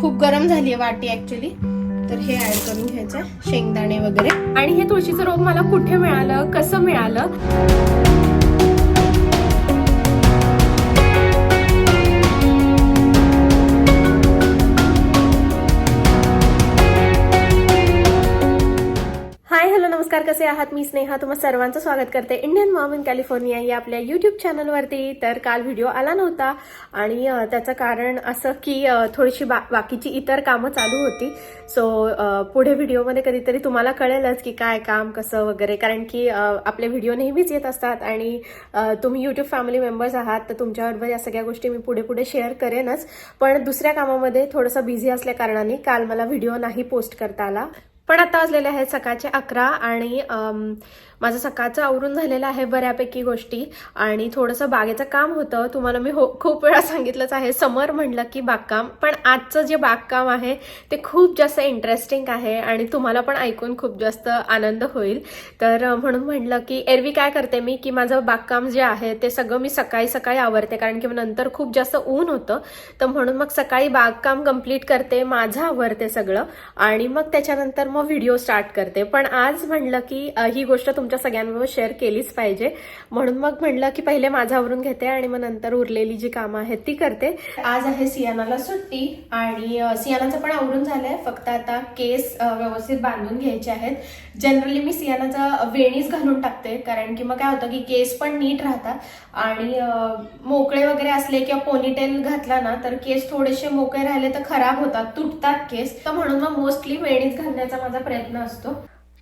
खूप गरम झाली आहे वाटी ऍक्च्युली तर हे ऍड करून घ्यायचं शेंगदाणे वगैरे. आणि हे तुळशीचं रोप मला कुठे मिळालं? कसं मिळालं? नमस्कार कसे आहात? मी स्नेहा तुम्हाला सर्वांचं स्वागत करते इंडियन मॉम इन कॅलिफोर्निया या आपल्या युट्यूब चॅनलवरती तर काल व्हिडिओ आला नव्हता आणि त्याचं कारण असं की थोडीशी बा बाकीची इतर कामं चालू होती. सो पुढे व्हिडिओमध्ये कधीतरी तुम्हाला कळेलच की काय काम कसं वगैरे. कारण की आपले व्हिडिओ नेहमीच येत असतात आणि तुम्ही युट्यूब फॅमिली मेंबर्स आहात तर तुमच्याबरोबर या सगळ्या गोष्टी मी पुढे पुढे शेअर करेनच. पण दुसऱ्या कामामध्ये थोडंसं बिझी असल्या कारणाने काल मला व्हिडिओ नाही पोस्ट करता आला. पण आता वाजलेले आहेत सकाळचे अकरा आणि माझं सकाळचं आवरून झालेलं आहे बऱ्यापैकी गोष्टी आणि थोडंसं बागेचं काम होतं. तुम्हाला मी हो खूप वेळा सांगितलंच आहे. समर म्हणलं की बागकाम पण आजचं जे बागकाम आहे ते खूप जास्त इंटरेस्टिंग आहे आणि तुम्हाला पण ऐकून खूप जास्त आनंद होईल. तर म्हणून म्हणलं की एरवी काय करते मी की माझं बागकाम जे आहे ते सगळं मी सकाळी सकाळी आवरते कारण की नंतर खूप जास्त ऊन होतं. तर म्हणून मग सकाळी बागकाम कंप्लीट करते माझं आवरते सगळं आणि मग त्याच्यानंतर मग व्हिडिओ स्टार्ट करते. पण आज म्हणलं की ही गोष्ट तुमच्या सगळ्यांबरोबर शेअर केलीच पाहिजे. म्हणून मग म्हणलं की पहिले माझ्यावरून आवरून घेते आणि मग नंतर उरलेली जी कामं आहेत ती करते. आज आहे सियानाला सुट्टी आणि सियानाचं पण आवरून झालंय. फक्त आता केस व्यवस्थित बांधून घ्यायचे आहेत. जनरली मी सियानाचा वेणीच घालून टाकते. कारण की मग काय होतं की केस पण नीट राहतात. आणि मोकळे वगैरे असले किंवा पोनीटेल घातला ना तर केस थोडेसे मोकळे राहिले तर खराब होतात. तुटतात केस. तर म्हणून मग मोस्टली वेणीच घालण्याचा माझा प्रयत्न असतो.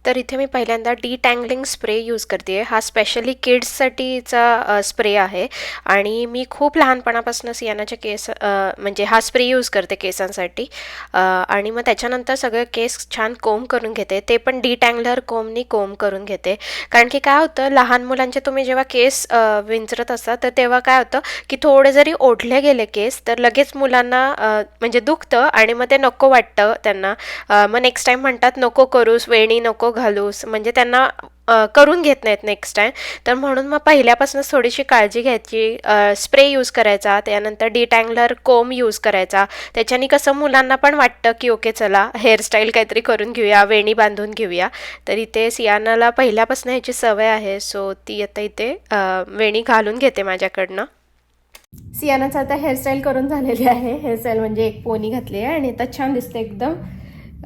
तर इथे मी पहिल्यांदा डिटँगलिंग स्प्रे यूज करते आहे. हा स्पेशली किड्ससाठीचा स्प्रे आहे. आणि मी खूप लहानपणापासून सियानाचे केस म्हणजे हा स्प्रे यूज करते केसांसाठी. आणि मग त्याच्यानंतर सगळे केस छान कोंब करून घेते. ते पण डिटँगलर कोंबनी कोंब करून घेते. कारण की काय होतं लहान मुलांचे तुम्ही जेव्हा केस विंचरत असता तर तेव्हा काय होतं की थोडे जरी ओढले गेले केस तर लगेच मुलांना म्हणजे दुखतं आणि मग ते नको वाटतं त्यांना. मग नेक्स्ट टाईम म्हणतात नको करूस वेणी नको घालूस. म्हणजे त्यांना करून घेत नाहीत नेक्स्ट टाइम तर म्हणून मग पहिल्यापासूनच थोडीशी काळजी घ्यायची. स्प्रे यूज करायचा. त्यानंतर डिटँगलर कोम यूज करायचा. त्याच्याने कसं मुलांना पण वाटतं की ओके चला हेअरस्टाईल काहीतरी करून घेऊया वेणी बांधून घेऊया. तर इथे सियानाला पहिल्यापासून ह्याची सवय आहे. सो ती आता इथे वेणी घालून घेते माझ्याकडनं. सियानाचं आता हेअरस्टाईल करून झालेली आहे. हेअरस्टाईल म्हणजे एक पोनी घातली आहे आणि आता छान दिसते एकदम.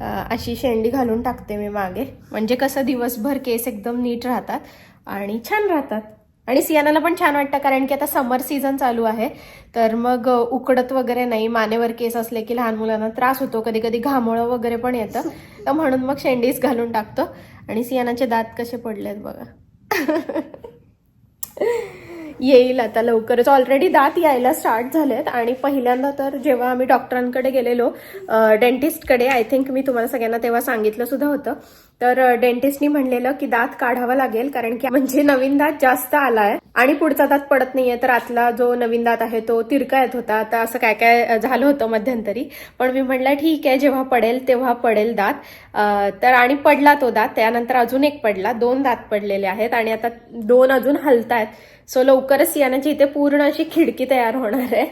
अशी शेंडी घालून टाकते मी मागे. म्हणजे कसं दिवसभर केस एकदम नीट राहतात आणि छान राहतात. आणि सियानाला पण छान वाटतं कारण की आता समर सीझन चालू आहे. तर मग उकडत वगैरे नाही मानेवर केस असले की लहान मुलांना त्रास होतो. कधी कधी घामोळं वगैरे पण येतं. तर म्हणून मग शेंडीच घालून टाकतो. आणि सियानाचे दात कसे पडलेत बघा. येईल आता लवकरच. ऑलरेडी दात यायला स्टार्ट झालेत आणि पहिल्यांदा तर जेव्हा आम्ही डॉक्टरांकडे गेलेलो डेंटिस्टकडे आय थिंक मी तुम्हाला सगळ्यांना तेव्हा सांगितलं सुद्धा होतं. तर डेंटिस्टनी म्हणलेलं की दात काढावा लागेल कारण की म्हणजे नवीन दात जास्त आलाय आणि पुढचा दात पडत नाहीये. तर आतला जो नवीन दात आहे तो तिरका येत होता. आता असं काय काय झालं होतं मध्यंतरी. पण मी म्हणलं ठीक आहे जेव्हा पडेल तेव्हा पडेल दात. तर आणि पडला तो दात. त्यानंतर अजून एक पडला. दोन दात पडलेले आहेत आणि आता दोन अजून हलतायत. सो लवकरच यानाची इथे पूर्ण अशी खिडकी तयार होणार आहे.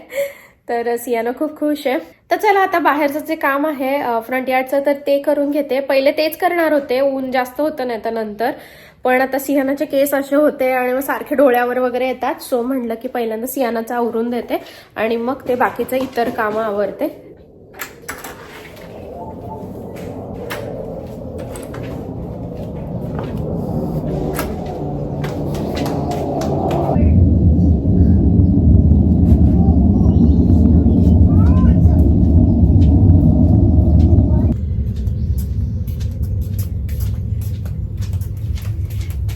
तर सियाना खूप खुश आहे. तर चला आता बाहेरचं जे काम आहे फ्रंट यार्डचं तर ते करून घेते. पहिले तेच करणार होते. ऊन जास्त होतं नाही तर नंतर. पण आता सियानाचे केस असे होते आणि मग सारखे डोळ्यावर वगैरे येतात. सो म्हणलं की पहिल्यांदा सियानाचं आवरून देते आणि मग ते बाकीचं इतर कामं आवरते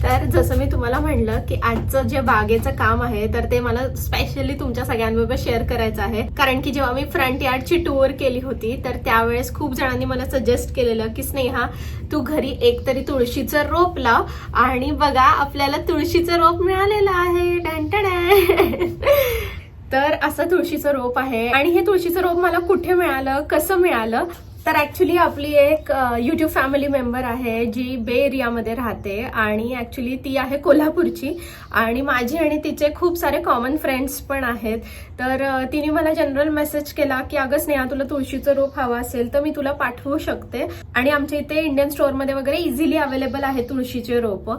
तर जसं मी तुम्हाला म्हणलं की आजचं जे बागेचं काम आहे तर ते मला स्पेशली तुमच्या सगळ्यांबरोबर शेअर करायचं आहे. कारण की जेव्हा मी फ्रंट यार्डची टूर केली होती तर त्यावेळेस खूप जणांनी मला सजेस्ट केलेलं की स्नेहा तू घरी एकतरी तुळशीचं रोप लाव आणि बघा आपल्याला तुळशीचं रोप मिळालेलं आहे. डॅन. तर असं तुळशीचं रोप आहे. आणि हे तुळशीचं रोप मला कुठे मिळालं कसं मिळालं? तर ॲक्च्युली आपली एक यूट्यूब फॅमिली मेंबर आहे जी बे एरियामध्ये राहते आणि ॲक्च्युली ती आहे कोल्हापूरची. आणि माझी आणि तिचे खूप सारे कॉमन फ्रेंड्स पण आहेत. तर तिने मला जनरल मेसेज केला की अगं स्नेहा तुला तुळशीचं रोप हवं असेल तर मी तुला पाठवू शकते. आणि आमच्या इथे इंडियन स्टोअरमध्ये वगैरे इझिली अवेलेबल आहे तुळशीचे रोप.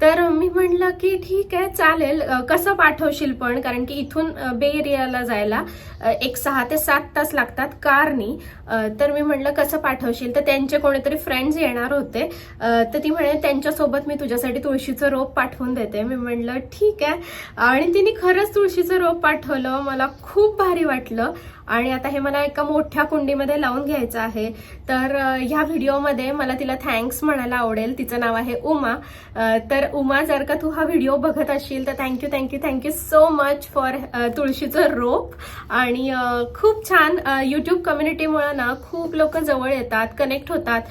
तर मी म्हटलं की ठीक आहे चालेल. कसं पाठवशील पण? कारण की इथून बे एरियाला जायला एक सहा ते सात तास लागतात कारनी. तर मी म्हटलं कसं पाठवशील? तर त्यांचे कोणीतरी फ्रेंड्स येणार होते. तर ती म्हणे त्यांच्यासोबत मी तुझ्यासाठी तुळशीचं रोप पाठवून देते. मी म्हटलं ठीक आहे. आणि तिने खरंच तुळशीचं रोप पाठवलं. मला खूप भारी वाटलं. आणि आता हे मला एका मोठ्या कुंडीमध्ये लावून घ्यायचं आहे. तर ह्या व्हिडिओमध्ये मला तिला थँक्स म्हणायला आवडेल. तिचं नाव आहे उमा. तर उमा जर का तू हा व्हिडिओ बघत असशील तर thank you thank you thank you so much for तुळशीचं रोप. आणि खूप छान युट्यूब कम्युनिटीमुळे ना खूप लोक जवळ येतात कनेक्ट होतात.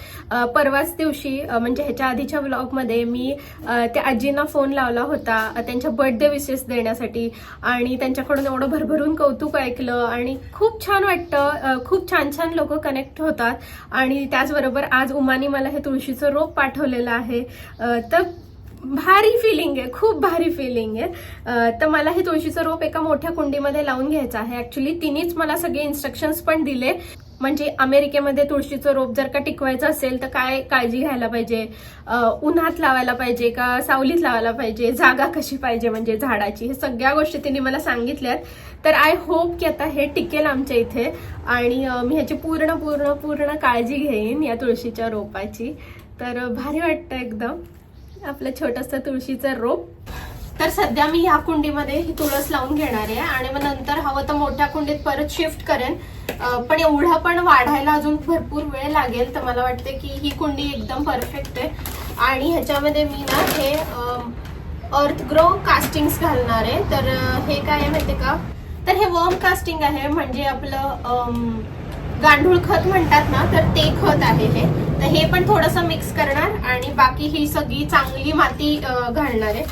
परवाच दिवशी म्हणजे ह्याच्या आधीच्या ब्लॉगमध्ये मी त्या आजींना फोन लावला होता त्यांच्या बर्थडे विशेष देण्यासाठी. आणि त्यांच्याकडून एवढं भरभरून कौतुक ऐकलं आणि खूप खूप छान वाटतं. खूप छान छान लोक कनेक्ट होतात. आणि त्याचबरोबर आज उमानी मला हे तुळशीचं रोप पाठवलेलं आहे. तर भारी फिलिंग आहे. खूप भारी फिलिंग आहे. तर मला हे तुळशीचं रोप एका मोठ्या कुंडीमध्ये लावून घ्यायचं आहे. ऍक्च्युली तिनेच मला सगळे इन्स्ट्रक्शन्स पण दिले. म्हणजे अमेरिकेमध्ये तुळशीचं रोप जर का टिकवायचं असेल तर काय काळजी घ्यायला पाहिजे? उन्हात लावायला पाहिजे का सावलीत लावायला पाहिजे? जागा कशी पाहिजे म्हणजे झाडाची? हे सगळ्या गोष्टी तिने मला सांगितल्यात. तर आय होप की आता हे टिकेल आमच्या इथे आणि मी ह्याची पूर्ण पूर्ण पूर्ण काळजी घेईन या तुळशीच्या रोपाची. तर भारी वाटतं एकदम. आपलं छोटंसं तुळशीचं रोप. तर सध्या मी ह्या कुंडीमध्ये ही तुळस लावून घेणार आहे आणि मग नंतर हवं तर मोठ्या कुंडीत परत शिफ्ट करेन. पण एवढा पण वाढायला अजून भरपूर वेळ लागेल तर मला वाटते की ही कुंडी एकदम परफेक्ट आहे. आणि ह्याच्यामध्ये मी ना हे अर्थ ग्रो कास्टिंग्स घालणार आहे. तर हे काय आहे माहिती का? तर हे वर्म कास्टिंग आहे म्हणजे आपलं गांडूळ खत म्हणतात ना तर ते खत आहे हे. तर हे पण थोडस मिक्स करणार आणि बाकी ही सगळी चांगली माती घालणार आहे.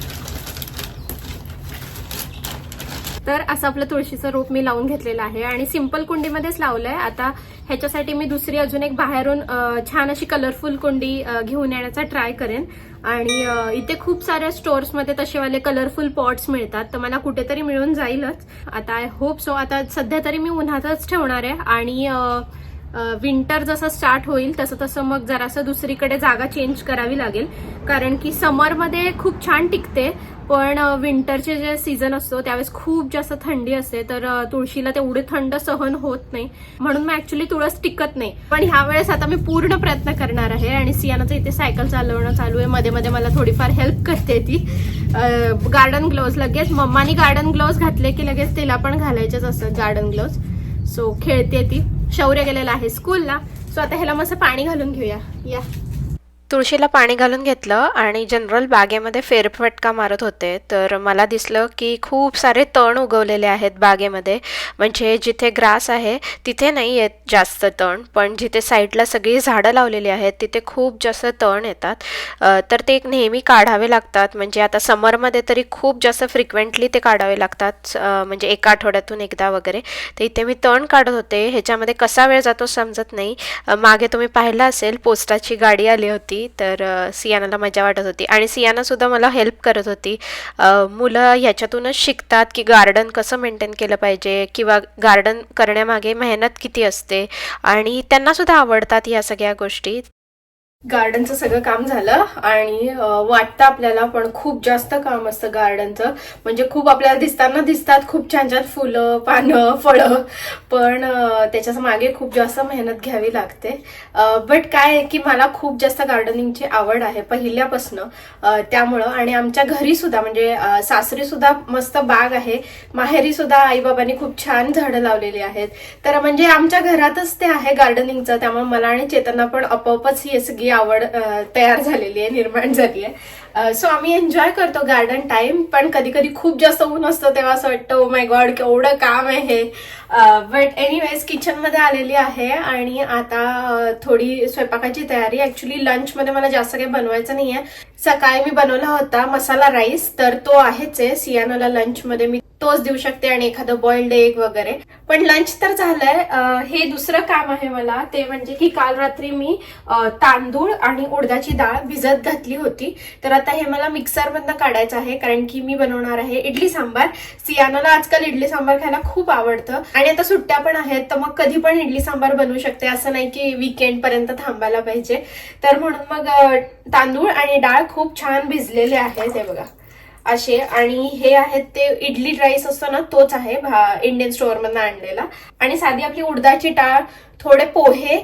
तर असं आपलं तुळशीचं रोप मी लावून घेतलेलं आहे. आणि सिंपल कुंडीमध्येच लावलंय. आता ह्याच्यासाठी मी दुसरी अजून एक बाहेरून छान अशी कलरफुल कुंडी घेऊन येण्याचा ट्राय करेन. आणि इथे खूप साऱ्या स्टोर्समध्ये तसेवाले कलरफुल पॉट्स मिळतात. तर मला कुठेतरी मिळून जाईलच. आता आय होप सो आता सध्या तरी मी उन्हातच ठेवणार आहे. आणि विंटर जसं स्टार्ट होईल तसं तसं मग जरासं दुसरीकडे जागा चेंज करावी लागेल. कारण की समरमध्ये खूप छान टिकते. पण विंटरचे जे सीझन असतो त्यावेळेस खूप जास्त थंडी असते. तर तुळशीला तेवढी थंड सहन होत नाही. म्हणून मग ऍक्च्युली तुळस टिकत नाही. पण ह्या वेळेस आता मी पूर्ण प्रयत्न करणार आहे आणि सियानाचं इथे सायकल चालवणं चालू आहे. मध्ये मध्ये मला थोडीफार हेल्प करते ती. गार्डन ग्लोव्ज लगेच. मम्मानी गार्डन ग्लोव्ज घातले की लगेच तिला पण घालायचेच असतात गार्डन ग्लोव्ज सो खेळते ती. शौर्य गेलेला आहे स्कूलला सो आता ह्याला मस्त पाणी घालून घेऊया. या. तुळशीला पाणी घालून घेतलं आणि जनरल बागेमध्ये फेरफटका मारत होते. तर मला दिसलं की खूप सारे तण उगवलेले आहेत बागेमध्ये. म्हणजे जिथे ग्रास आहे तिथे नाही येत जास्त तण. पण जिथे साईडला सगळी झाडं लावलेली आहेत तिथे खूप जास्त तण येतात. तर ते एक नेहमी काढावे लागतात. म्हणजे आता समरमध्ये तरी खूप जास्त फ्रिक्वेंटली ते काढावे लागतात. म्हणजे एका आठवड्यातून एकदा वगैरे. तर इथे मी तण काढत होते. ह्याच्यामध्ये कसा वेळ जातो समजत नाही. मागे तुम्ही पाहिलं असेल पोस्टाची गाडी आली होती. तर सियानाला मजा वाटत होती. आणि सियाना सुद्धा मला हेल्प करत होती. मुलं ह्याच्यातूनच शिकतात की गार्डन कसं मेंटेन केलं पाहिजे किंवा गार्डन करण्यामागे मेहनत किती असते आणि त्यांना सुद्धा आवडतात ह्या सगळ्या गोष्टी. गार्डनचं सगळं काम झालं आणि वाटतं आपल्याला पण खूप जास्त काम असतं गार्डनचं. म्हणजे खूप आपल्याला दिसताना दिसतात खूप छान छान फुलं पानं फळं पण त्याच्यामागे खूप जास्त मेहनत घ्यावी लागते. बट काय आहे की मला खूप जास्त गार्डनिंगची आवड आहे पहिल्यापासनं. त्यामुळं आणि आमच्या घरी सुद्धा म्हणजे सासरी सुद्धा मस्त बाग आहे. माहेरी सुद्धा आईबाबांनी खूप छान झाडं लावलेली आहेत. तर म्हणजे आमच्या घरातच ते आहे गार्डनिंगचं. त्यामुळे मला आणि चेतना पण आपोआपच ही सगळी आवड तयार झालेली आहे निर्माण झाली आहे. सो आम्ही एन्जॉय करतो गार्डन टाइम पण कधी कधी खूप जास्त ऊन असतं तेव्हा असं वाटतं ओ माय गॉड केवढं काम आहे हे. बट एनिवेज किचनमध्ये आलेली आहे आणि आता थोडी स्वयंपाकाची तयारी. ऍक्च्युली लंच मध्ये मला जास्त काही बनवायचं नाहीये. सकाळी मी बनवला होता मसाला राईस तर तो आहेच आहे. सियानाला लंच मध्ये मी तोच देऊ शकते आणि एखादं बॉइल्ड एग वगैरे. पण लंच तर झालंय. हे दुसरं काम आहे मला. ते म्हणजे की काल रात्री मी तांदूळ आणि उडदाची डाळ भिजत घातली होती. तर आता हे मला मिक्सर मधनं काढायचं आहे कारण की मी बनवणार आहे इडली सांबार. सियानाला आजकाल इडली सांबार खायला खूप आवडतं. आणि आता सुट्ट्या पण आहेत तर मग कधी पण इडली सांबार बनवू शकते. असं नाही की वीकेंड पर्यंत थांबायला पाहिजे. तर म्हणून मग तांदूळ आणि डाळ खूप छान भिजलेले आहे ते बघा. असे आणि हे आहेत ते इडली राईस असतो ना तोच आहे भा- इंडियन स्टोअर मधून आणलेला. आणि साधी आपली उडदाची डाळ थोडे पोहे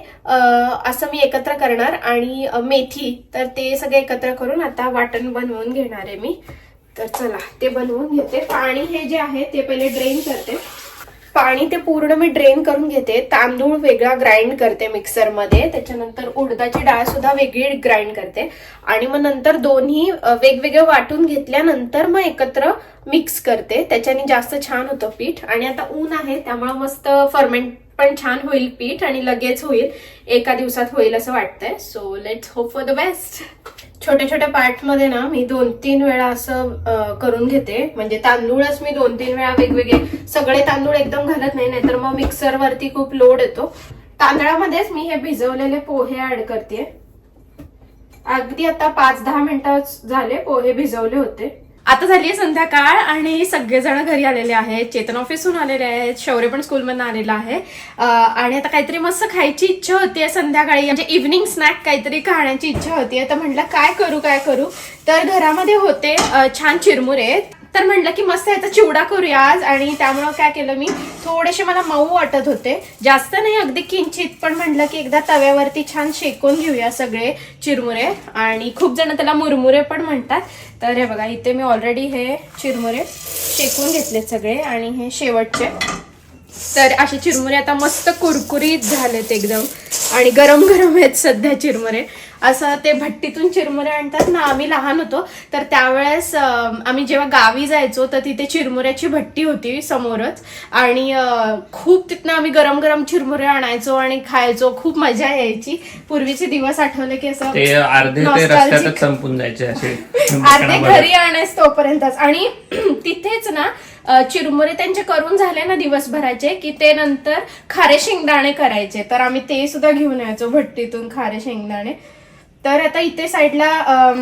असं मी एकत्र करणार आणि मेथी तर ते सगळे एकत्र करून आता वाटण बनवून घेणार आहे मी. तर चला ते बनवून घेते. पाणी हे जे आहे ते पहिले ड्रेन करते. पाणी ते पूर्ण मी ड्रेन करून घेते. तांदूळ वेगळा ग्राइंड करते मिक्सरमध्ये त्याच्यानंतर उडदाची डाळ सुद्धा वेगळी ग्राइंड करते. आणि मग नंतर दोन्ही वेगवेगळं वेगवेगळे वाटून घेतल्यानंतर मग एकत्र मिक्स करते. त्याच्याने जास्त छान होतं पीठ. आणि आता ऊन आहे त्यामुळे मस्त फर्मेंट पण छान होईल पीठ आणि लगेच होईल. एका दिवसात होईल असं वाटतंय. So let's hope for the best छोट्या छोट्या पार्टमध्ये ना मी दोन तीन वेळा असं करून घेते. म्हणजे तांदूळच मी दोन तीन वेळा वेगवेगळे सगळे तांदूळ एकदम घालत नाही नाहीतर मग मिक्सर वरती खूप लोड येतो. तांदळामध्येच मी हे भिजवलेले पोहे ऍड करते. अगदी आता पाच दहा मिनिटं झाले पोहे भिजवले होते. आता झाली संध्याकाळ आणि सगळेजण घरी आलेले आहेत. चेतन ऑफिसहून आलेले आहेत. शौर्य पण स्कूलमधून आलेला आहे. आणि आता काहीतरी मस्त खायची इच्छा होतीये संध्याकाळी. म्हणजे इव्हनिंग स्नॅक काहीतरी खाण्याची इच्छा होतीये. तर म्हटलं काय करू काय करू? तर घरामध्ये होते छान चिरमुरे. तर म्हटलं की मस्त याचा चिवडा करूया आज. आणि त्यामुळं काय केलं मी थोडेसे मला मऊ वाटत होते. जास्त नाही अगदी किंचित पण म्हटलं की एकदा तव्यावरती छान शेकून घेऊया सगळे चिरमुरे. आणि खूप जण त्याला मुरमुरे पण म्हणतात. तर हे बघा इथे मी ऑलरेडी हे चिरमुरे शेकून घेतलेत सगळे. आणि हे शेवटचे. तर असे चिरमुरे आता मस्त कुरकुरीत झालेत एकदम. आणि गरम गरम आहेत सध्या चिरमुरे. असं ते भट्टीतून चिरमुरे आणतात ना आम्ही लहान होतो तर त्यावेळेस आम्ही जेव्हा गावी जायचो तर तिथे चिरमुऱ्याची भट्टी होती समोरच. आणि खूप तिथनं आम्ही गरम गरम चिरमुरे आणायचो आणि खायचो. खूप मजा यायची. पूर्वीचे दिवस आठवले की असं. अर्धे घरी आणायच तोपर्यंतच. आणि तिथेच ना चिरमुरे त्यांचे करून झाले ना दिवसभराचे की ते नंतर खारे शेंगदाणे करायचे. तर आम्ही ते सुद्धा घेऊन यायचो भट्टीतून खारे शेंगदाणे. तर आता इथे साईडला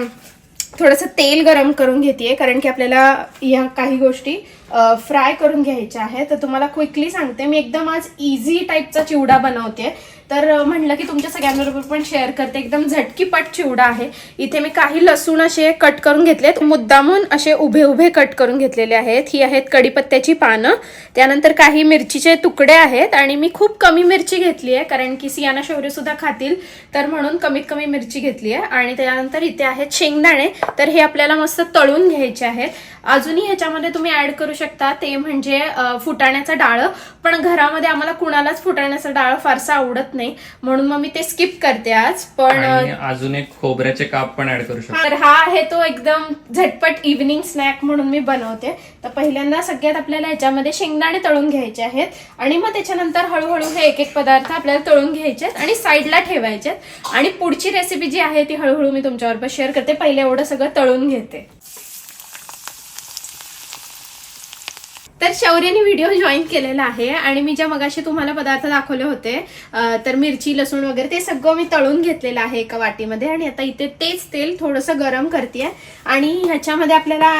थोडंसं तेल गरम करून घेते कारण की आपल्याला या काही गोष्टी फ्राय करून घ्यायच्या आहे. तर तुम्हाला क्विकली सांगते मी एकदम आज इझी टाईपचा चिवडा बनवते तर म्हटलं म्हणलं की तुमच्या सगळ्यांबरोबर पण शेअर करते. एकदम झटकीपट चिवडा आहे. इथे मी काही लसूण असे कट करून घेतलेत. मुद्दामून असे उभे उभे कट करून घेतलेले आहेत. ही आहेत कडीपत्त्याची पानं. त्यानंतर काही मिरचीचे तुकडे आहेत. आणि मी खूप कमी मिरची घेतली आहे कारण की सियाना शौर्य सुद्धा खातील. तर म्हणून कमीत कमी मिरची घेतली आहे. आणि त्यानंतर इथे आहेत शेंगदाणे. तर हे आपल्याला मस्त तळून घ्यायचे आहेत. अजूनही ह्याच्यामध्ये तुम्ही ऍड करू शकता ते म्हणजे फुटाण्याचा डाळ. पण घरामध्ये आम्हाला कुणालाच फुटाण्याचा डाळ फारसा आवडत नाही. म्हणून मग मी ते स्किप करते आज. पण अजून एक खोबऱ्याचे काप पण ऍड करू शकतो. तर हा आहे तो एकदम झटपट इव्हनिंग स्नॅक म्हणून मी बनवते. तर पहिल्यांदा सगळ्यात आपल्याला ह्याच्यामध्ये शेंगदाणे तळून घ्यायचे आहेत. आणि मग त्याच्यानंतर हळूहळू हे एक एक पदार्थ आपल्याला तळून घ्यायचे आणि साईडला ठेवायचे. आणि पुढची रेसिपी जी आहे ती हळूहळू मी तुमच्याबरोबर शेअर करते. पहिले एवढं सगळं तळून घेते. तर शौर्यने व्हिडिओ जॉईन केलेला आहे आणि मी ज्या मगाशी तुम्हाला पदार्थ दाखवले होते तर मिरची लसूण वगैरे ते सगळं मी तळून घेतलेलं आहे एका वाटीमध्ये आणि आता इथे तेच तेल थोडंसं गरम करते आणि ह्याच्यामध्ये आपल्याला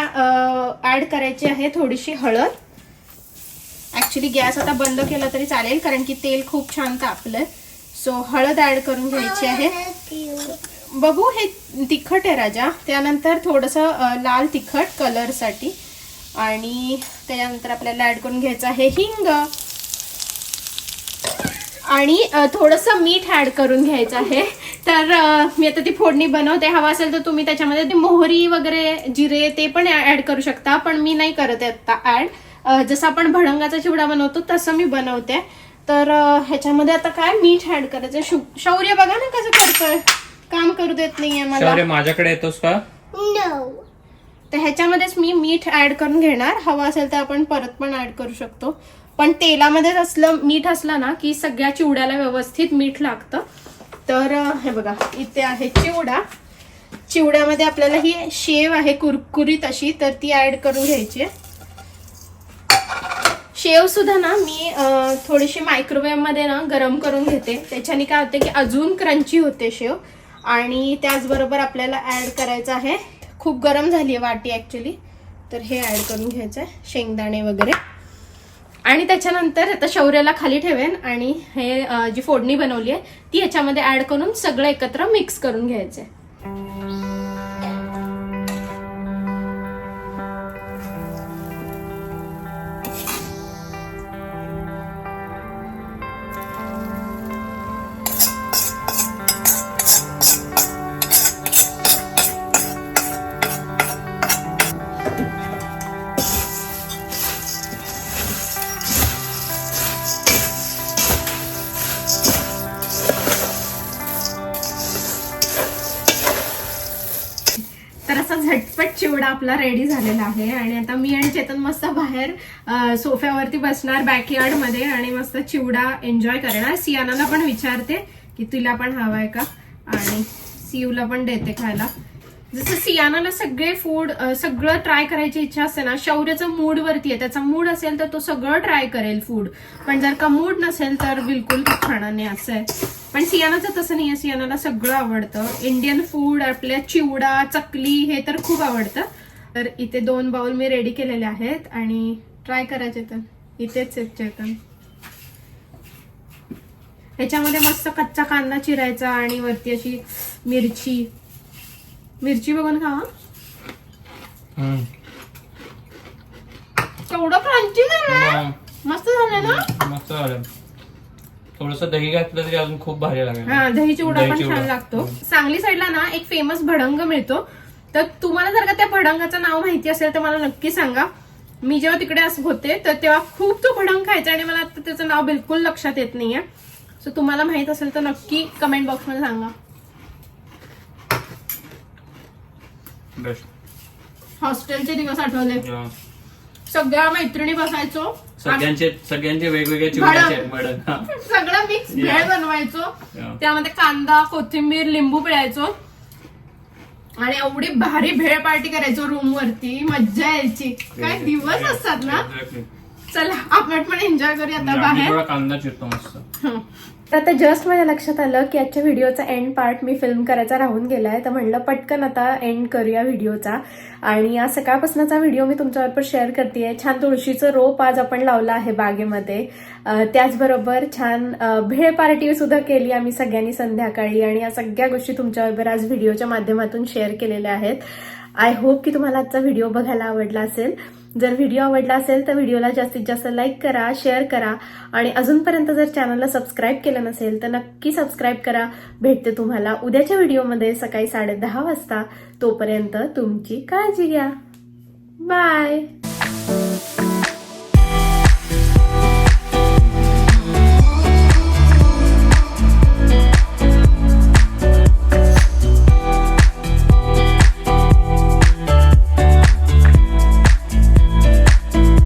ऍड करायची आहे थोडीशी हळद. ऍक्च्युली गॅस आता बंद केला तरी चालेल कारण की तेल खूप छान तापलंय सो हळद ऍड करून घ्यायची आहे. बघू हे तिखट आहे राजा. त्यानंतर थोडंसं लाल तिखट कलरसाठी आणि त्याच्यानंतर आपल्याला ऍड करून घ्यायचं आहे हिंग. आणि थोडंसं मीठ ऍड करून घ्यायचं आहे. तर मी आता ती फोडणी बनवते. हवा असेल तर तुम्ही त्याच्यामध्ये ते मोहरी वगैरे जिरे ते पण ऍड करू शकता. पण मी नाही करत आहे आता ऍड जसं आपण भडंगाचा चिवडा बनवतो तसं मी बनवते. तर ह्याच्यामध्ये आता काय मीठ ऍड करायचं? शौ- शौर्य बघा ना कसं करतोय काम करू देत नाहीये मला. शौर्य माझ्याकडे येतोस का? तर ह्याच्यामध्येच मी मीठ ऍड करून घेणार. हवा असेल तर आपण परत पण ऍड करू शकतो. पण तेलामध्येच असलं मीठ असलं ना की सगळ्या चिवड्याला व्यवस्थित मीठ लागतं. तर हे बघा इथे आहे चिवडा. चिवड्यामध्ये आपल्याला ही शेव आहे कुरकुरीत अशी तर ती ऍड करून घ्यायची. आहे. शेव सुद्धा ना मी थोडीशी मायक्रोवेव्हमध्ये ना गरम करून घेते. त्याच्याने काय होते की अजून क्रंची होते शेव. आणि त्याचबरोबर आपल्याला ऍड करायचं आहे खूप गरम झाली आहे वाटी ॲक्च्युली तर हे ॲड करून घ्यायचं आहे शेंगदाणे वगैरे. आणि त्याच्यानंतर आता शौर्याला खाली ठेवेन आणि हे जी फोडणी बनवली आहे ती ह्याच्यामध्ये ॲड करून सगळं एकत्र मिक्स करून घ्यायचं आहे झटपट आपला रेडी झालेला आहे. आणि आता मी आणि चेतन मस्त बाहेर सोफ्यावरती बसणार बॅकयार्डमध्ये आणि मस्त चिवडा एन्जॉय करणार. सियानाला पण विचारते की तुला पण हवाय का? आणि सियूला पण देते खायला. जसं सियानाला सगळे फूड सगळं ट्राय करायची इच्छा असते ना शौर्यचं मूड वरती आहे. त्याचा मूड असेल तर तो सगळं ट्राय करेल फूड पण जर का मूड नसेल तर बिलकुल खाणं खाणार नाही असं आहे. पण सियानाचं तसं नाही आहे सियानाला सगळं आवडतं. इंडियन फूड आपल्या चिवडा चकली हे तर खूप आवडतं. तर इथे दोन बाउल मी रेडी केलेले आहेत आणि ट्राय करायचे तर इथेच आहेत चेतन. ह्याच्यामध्ये मस्त कच्चा कांदा चिरायचा आणि वरती अशी मिरची. मिरची बघून खा. केवढं क्रंची हम्म. मस्त झालंय ना? मस्त झालं थोडस दही घातलं तरी अजून खूप भारी लागेल. हा दही चिवडा दही पण चिवडा. छान लागतो. सांगली साईडला ना एक फेमस भडंग मिळतो. तर तुम्हाला जर का त्या भडंगाचं नाव माहिती असेल तर मला नक्की सांगा. मी जेव्हा तिकडे असं होते तर तेव्हा खूप तो भडंग खायचा आणि मला आता त्याचं नाव बिलकुल लक्षात येत नाहीये. सो तुम्हाला माहीत असेल तर नक्की कमेंट बॉक्समध्ये सांगा. बेस्ट हॉस्टेलचे दिवस आठवले. सगळ्या मैत्रिणी बसायचो. सगळ्यांचे सगळ्यांचे वेगवेगळे चिवड्याचे हा. सगळं मिक्स भेळ. बनवायचो. Yeah. त्यामध्ये कांदा कोथिंबीर लिंबू पिळायचो. आणि एवढी भारी भेळ पार्टी करायचो रूम वरती. मज्जा यायची. काय दिवस असतात ना? Exactly. चला आपण पण एन्जॉय करूया आता आम्ही बाहेर. थोडा कांदा चिरतो मस्त. हं. तर आता जस्ट माझ्या लक्षात आलं की आजच्या व्हिडिओचा एंड पार्ट मी फिल्म करायचा राहून गेला आहे तर म्हणलं पटकन आता एंड करूया व्हिडिओचा. आणि आज सकाळपासूनचा व्हिडिओ मी तुमच्याबरोबर शेअर करते छान तुळशीचं रोप आज आपण लावलं आहे बागेमध्ये. त्याचबरोबर छान भेळ पार्टी सुद्धा केली आम्ही सगळ्यांनी संध्याकाळी. आणि या सगळ्या गोष्टी तुमच्याबरोबर आज व्हिडिओच्या माध्यमातून शेअर केलेल्या आहेत. आय होप की तुम्हाला आजचा व्हिडिओ बघायला आवडला असेल. जर व्हिडिओ आवडला असेल तर व्हिडिओला जास्तीत जास्त लाईक करा शेअर करा आणि अजूनपर्यंत जर चॅनलला सबस्क्राईब केलं नसेल तर नक्की सबस्क्राईब करा. भेटते तुम्हाला उद्याच्या व्हिडिओमध्ये सकाळी साडेदहा वाजता. तोपर्यंत तुमची काळजी घ्या. बाय.